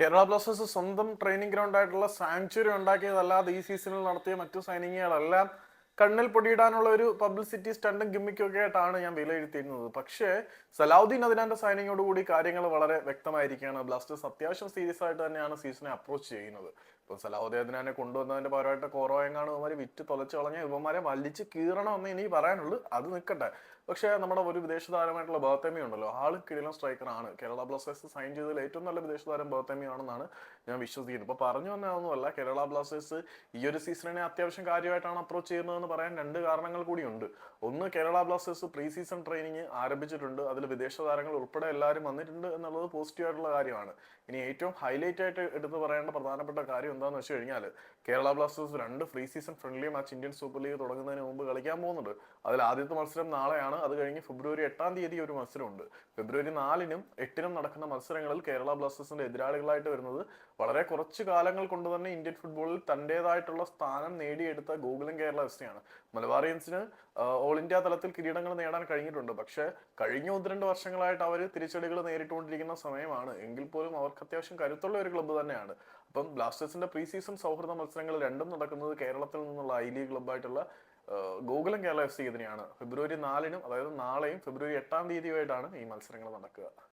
Kerala Blasters സ്വന്തം training ground ആയിട്ടുള്ള sanctuary ഉണ്ടാക്കിയതല്ലാതെ ഈ സീസണിൽ നടത്തിയ മറ്റു സൈനിങ്ങുകളെല്ലാം കണ്ണിൽ പൊടിയിടാനുള്ള ഒരു പബ്ലിസിറ്റി സ്റ്റണ്ടും ഗിമ്മിക്കും ഒക്കെ ആയിട്ടാണ് ഞാൻ വിലയിരുത്തിയിരുന്നത്. പക്ഷേ സലാഹുദ്ദീൻ അതിനാന്റെ സൈനിങ്ങോട് കൂടി കാര്യങ്ങൾ വളരെ വ്യക്തമായിരിക്കുകയാണ്. ബ്ലാസ്റ്റേഴ്സ് അത്യാവശ്യം സീരിയസ് ആയിട്ട് തന്നെയാണ് സീസണെ അപ്രോച്ച് ചെയ്യുന്നത്. ഇപ്പൊ സലാഹുദ്ദീൻ അതിനെ കൊണ്ടുവന്നതിന്റെ പരമായിട്ട് കോറോയങ്ങാണ് ഇവന്മാര് വിറ്റ് തൊലച്ച് കളഞ്ഞ ഇവന്മാരെ വലിച്ച് കീറണമെന്ന് എനിക്ക് പറയാനുള്ളൂ. അത് നിൽക്കട്ടെ. പക്ഷേ നമ്മുടെ ഒരു വിദേശ താരമായിട്ടുള്ള ബഹത്തേമി ഉണ്ടല്ലോ. ആൾ കിടിലൻ സ്ട്രൈക്കറാണ്. കേരള ബ്ലാസ്റ്റേഴ്സ് സൈൻ ചെയ്തതിൽ ഏറ്റവും നല്ല വിദേശ താരം ബഹത്തേമി ആണെന്നാണ് ഞാൻ വിശ്വസിക്കുന്നത്. ഇപ്പൊ പറഞ്ഞു വന്നതൊന്നുമല്ല കേരള ബ്ലാസ്റ്റേഴ്സ് ഈ ഒരു സീസണിനെ അത്യാവശ്യം കാര്യമായിട്ടാണ് അപ്രോച്ച് ചെയ്യുന്നതെന്ന് പറയാൻ രണ്ട് കാരണങ്ങൾ കൂടിയുണ്ട്. ഒന്ന് Kerala Blasters pre season training ആരംഭിച്ചിട്ടുണ്ട്. അതിൽ വിദേശ താരങ്ങൾ ഉൾപ്പെടെ എല്ലാവരും വന്നിട്ടുണ്ട് എന്നുള്ളത് പോസിറ്റീവ് ആയിട്ടുള്ള കാര്യമാണ്. ഇനി ഏറ്റവും ഹൈലൈറ്റ് ആയിട്ട് എടുത്തു പറയേണ്ട പ്രധാനപ്പെട്ട കാര്യം എന്താണെന്ന് വെച്ച് കഴിഞ്ഞാൽ കേരള ബ്ലാസ്റ്റേഴ്സ് രണ്ട് pre season friendly match Indian Super League തുടങ്ങുന്നതിന് മുമ്പ് കളിക്കാൻ പോകുന്നുണ്ട്. അതിൽ ആദ്യത്തെ മത്സരം നാളെയാണ്. അത് കഴിഞ്ഞ് ഫെബ്രുവരി എട്ടാം തീയതി ഒരു മത്സരമുണ്ട്. ഫെബ്രുവരി നാലിനും എട്ടിനും നടക്കുന്ന മത്സരങ്ങളിൽ കേരള ബ്ലാസ്റ്റേഴ്സിന്റെ എതിരാളികളായിട്ട് വരുന്നത് വളരെ കുറച്ച് കാലങ്ങൾ കൊണ്ട് തന്നെ ഇന്ത്യൻ ഫുട്ബോളിൽ തന്റേതായിട്ടുള്ള സ്ഥാനം നേടിയെടുത്ത ഗോകുലം കേരള എഫ് സിയാണ് മലബാറിയൻസിന് ഓൾ ഇന്ത്യ തലത്തിൽ കിരീടങ്ങൾ നേടാൻ കഴിഞ്ഞിട്ടുണ്ട്. പക്ഷേ കഴിഞ്ഞ ഒന്ന് രണ്ട് വർഷങ്ങളായിട്ട് അവർ തിരിച്ചടികൾ നേരിട്ടുകൊണ്ടിരിക്കുന്ന സമയമാണ്. എങ്കിൽ പോലും അവർക്ക് അത്യാവശ്യം കരുത്തുള്ള ഒരു ക്ലബ്ബ് തന്നെയാണ്. അപ്പം ബ്ലാസ്റ്റേഴ്സിന്റെ പ്രീ സീസൺ സൗഹൃദ മത്സരങ്ങൾ രണ്ടും നടക്കുന്നത് കേരളത്തിൽ നിന്നുള്ള ഐ ലീഗ് ക്ലബ്ബായിട്ടുള്ള ഗോകുലം കേരള എഫ് സി ഇതിനെയാണ്. ഫെബ്രുവരി നാലിനും അതായത് നാളെയും ഫെബ്രുവരി എട്ടാം തീയതിയുമായിട്ടാണ് ഈ മത്സരങ്ങൾ നടക്കുക.